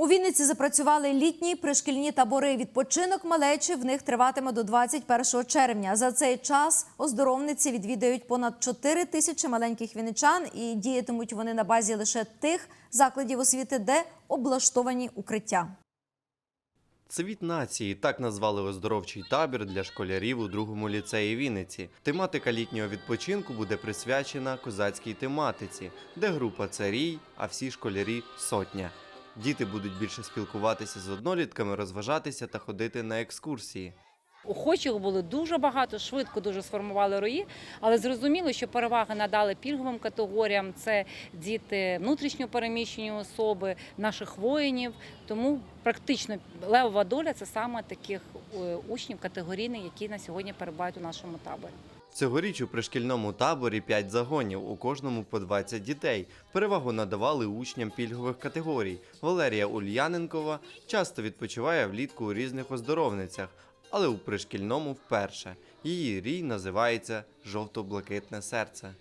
У Вінниці запрацювали літні пришкільні табори. Відпочинок малечі в них триватиме до 21 червня. За цей час оздоровниці відвідають понад 4 тисячі маленьких вінничан і діятимуть вони на базі лише тих закладів освіти, де облаштовані укриття. Цвіт нації так назвали оздоровчий табір для школярів у другому ліцеї Вінниці. Тематика літнього відпочинку буде присвячена козацькій тематиці, де група царій, а всі школярі сотня. Діти будуть більше спілкуватися з однолітками, розважатися та ходити на екскурсії. Охочих було дуже багато, швидко дуже сформували рої, але зрозуміло, що переваги надали пільговим категоріям. Це діти внутрішньо переміщені особи, наших воїнів. Тому практично левова доля це саме таких е, учнів категорійних, які на сьогодні перебувають у нашому таборі. Цьогоріч у пришкільному таборі 5 загонів, у кожному по 20 дітей. Перевагу надавали учням пільгових категорій. Валерія Ульяненкова часто відпочиває влітку у різних оздоровницях, але у пришкільному вперше. Її рій називається Жовто-блакитне серце.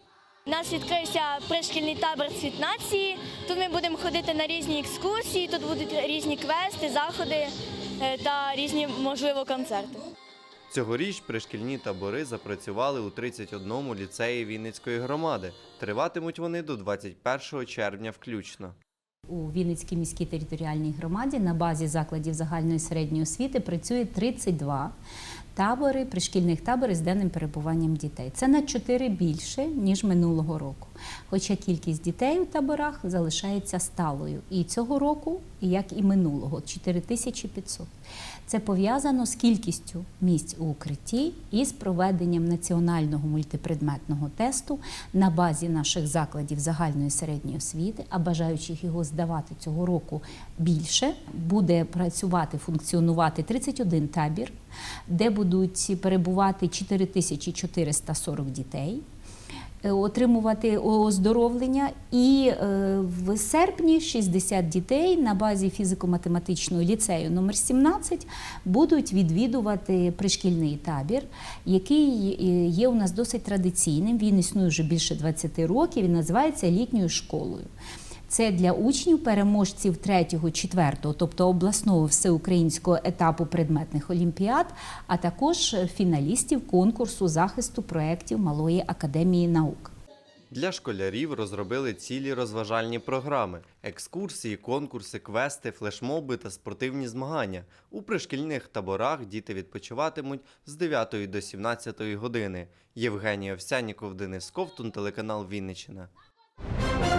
У нас відкрився пришкільний табор «Світ нації». Тут ми будемо ходити на різні екскурсії, тут будуть різні квести, заходи е, та різні, можливо, концерти. Цьогоріч пришкільні табори запрацювали у 31 ліцеї Вінницької громади. Триватимуть вони до 21 червня включно. У Вінницькій міській територіальній громаді на базі закладів загальної середньої освіти працює 32 табори, пришкільних табори з денним перебуванням дітей. Це на 4 більше, ніж минулого року. Хоча кількість дітей у таборах залишається сталою. І цього року, як і минулого 4500. Це пов'язано з кількістю місць у укритті і з проведенням національного мультипредметного тесту на базі наших закладів загальної середньої освіти, а бажаючих його здавати цього року більше, буде працювати, функціонувати 31 табір, де будуть перебувати 4440 дітей е, отримувати оздоровлення. І е, в серпні 60 дітей на базі фізико-математичного ліцею номер 17 будуть відвідувати пришкільний табір, який е, є у нас досить традиційним. Він існує вже більше 20 років і називається літньою школою. Це для учнів переможців 3-4, тобто обласного всеукраїнського етапу предметних олімпіад, а також фіналістів конкурсу захисту проєктів Малої академії наук. Для школярів розробили цілі розважальні програми: екскурсії, конкурси, квести, флешмоби та спортивні змагання. У пришкільних таборах діти відпочиватимуть з 9 до 17 години. Євгенія Овсяніков, Денис Ковтун, телеканал Вінниччина.